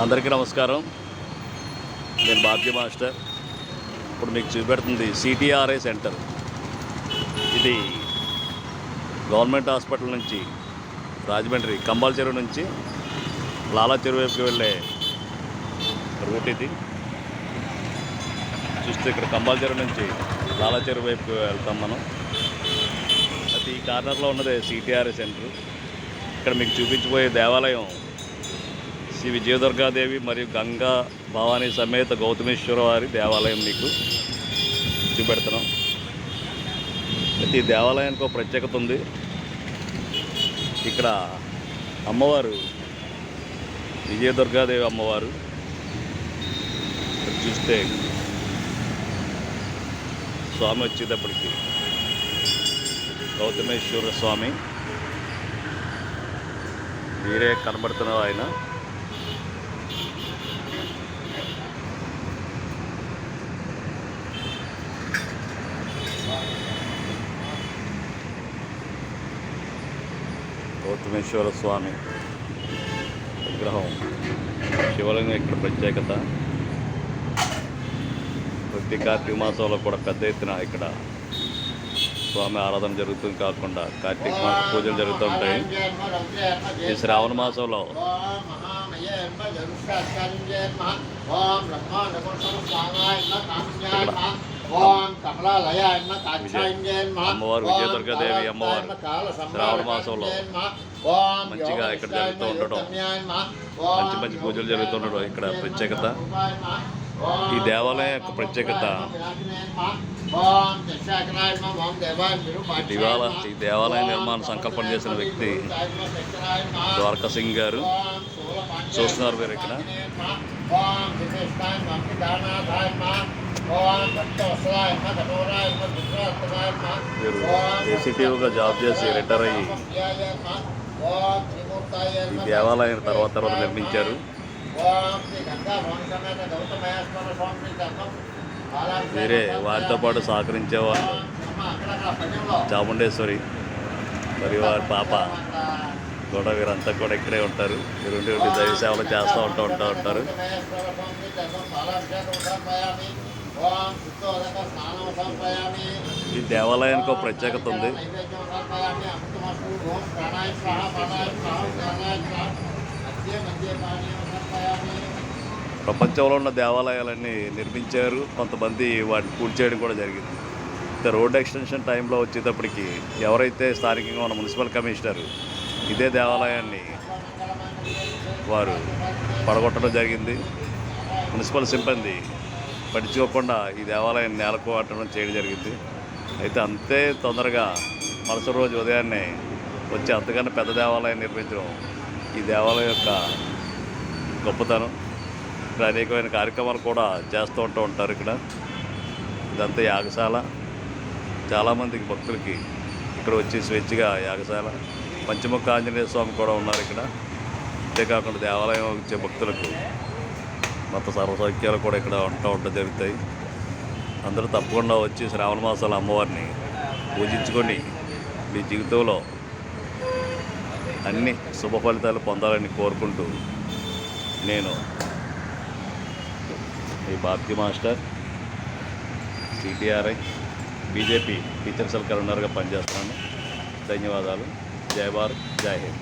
అందరికీ నమస్కారం. నేను బాబ్జీ మాస్టర్. ఇప్పుడు మీకు చూపెడుతుంది సిటీఆర్ఐ సెంటర్. ఇది గవర్నమెంట్ హాస్పిటల్ నుంచి రాజమండ్రి కంబాల్ చెరువు నుంచి లాలా చెరువు వైపుకి వెళ్ళే రూట్ ఇది. చూస్తే ఇక్కడ కంబాల్ చెరువు నుంచి లాలా చెరువు వైపుకి వెళ్తాం మనం. అయితే ఈ కార్నర్లో ఉన్నదే సిటీఆర్ఐ సెంటర్. ఇక్కడ మీకు చూపించబోయే దేవాలయం శ్రీ విజయదుర్గాదేవి మరియు గంగా భవానీ సమేత గౌతమేశ్వర వారి దేవాలయం మీకు చూపెడుతున్నాం ప్రతి ఈ దేవాలయానికి ఒక ప్రత్యేకత ఉంది. ఇక్కడ అమ్మవారు విజయదుర్గాదేవి అమ్మవారు చూస్తే స్వామి వచ్చేటప్పటికి గౌతమేశ్వర స్వామి. మీరే కనబడుతున్నారు ఆయన. గౌతమేశ్వర స్వామి విగ్రహం శివలింగం ఇక్కడ ప్రత్యేకత. ప్రతి కార్తీక మాసంలో కూడా పెద్ద ఎత్తున ఇక్కడ స్వామి ఆరాధన జరుగుతుంది కాకుండా కార్తీక మాస పూజలు జరుగుతూ ఉంటాయి. ఈ శ్రావణ మాసంలో అమ్మవారు విజయదుర్గాదేవి అమ్మవారు శ్రావణ మాసంలో మంచిగా ఇక్కడ జరుగుతూ ఉండడం మంచి మంచి పూజలు జరుగుతుండడం ఇక్కడ ప్రత్యేకత ఈ దేవాలయం యొక్క ప్రత్యేకత ఇవాళ ఈ దేవాలయ నిర్మాణ సంకల్పన చేసిన వ్యక్తి ద్వారకా సింగ్ గారు। చూస్తున్నారు మీరు ఇక్కడ। మీరు ఏసీటీవీగా జాబ్ చేసి రిటైర్ అయ్యి ఈ దేవాలయం తర్వాత తర్వాత నిర్మించారు. మీరే వారితో పాటు సహకరించే వాళ్ళు. చాముండేశ్వరి మరి వారి పాప కూడా వీరంతా కూడా ఇక్కడే ఉంటారు. మీరు ఉండి ఉండి దైవ సేవలు చేస్తూ ఉంటూ ఉంటా ఉంటారు. ఈ దేవాలయానికి ఒక ప్రత్యేకత ఉంది. ప్రపంచంలో ఉన్న దేవాలయాలన్నీ నిర్మించారు. కొంతమంది వాటిని కూల్చేయడం కూడా జరిగింది. అయితే రోడ్ ఎక్స్టెన్షన్ టైంలో వచ్చేటప్పటికి ఎవరైతే స్థానికంగా ఉన్న మున్సిపల్ కమిషనర్ ఇదే దేవాలయాన్ని వారు పడగొట్టడం జరిగింది. మున్సిపల్ సిబ్బంది పట్టించుకోకుండా ఈ దేవాలయం నేలకోవటం చేయడం జరిగింది. అయితే అంతే తొందరగా మరుసటి రోజు ఉదయాన్నే వచ్చి అంతకన్నా పెద్ద దేవాలయం నిర్మించడం ఈ దేవాలయం యొక్క గొప్పతనం. ఇక్కడ అనేకమైన కార్యక్రమాలు కూడా చేస్తూ ఉంటూ ఉంటారు ఇక్కడ. ఇదంతా యాగశాల. చాలామందికి భక్తులకి ఇక్కడ వచ్చి స్వేచ్ఛగా యాగశాల. పంచముఖ ఆంజనేయ స్వామి కూడా ఉన్నారు ఇక్కడ. అంతేకాకుండా దేవాలయం వచ్చే భక్తులకు మత సర్వసౌక్యాలు కూడా ఇక్కడ ఉంటూ ఉంట జరుగుతాయి. అందరూ తప్పకుండా వచ్చి శ్రావణ మాసాల అమ్మవారిని పూజించుకొని మీ జీవితంలో అన్ని శుభ ఫలితాలు పొందాలని కోరుకుంటూ నేను ఈ బాప్తి master CTRI BJP teacher cell కలెండర్గా పనిచేస్తున్నాను ధన్యవాదాలు. జై భారత్ జై హింద్.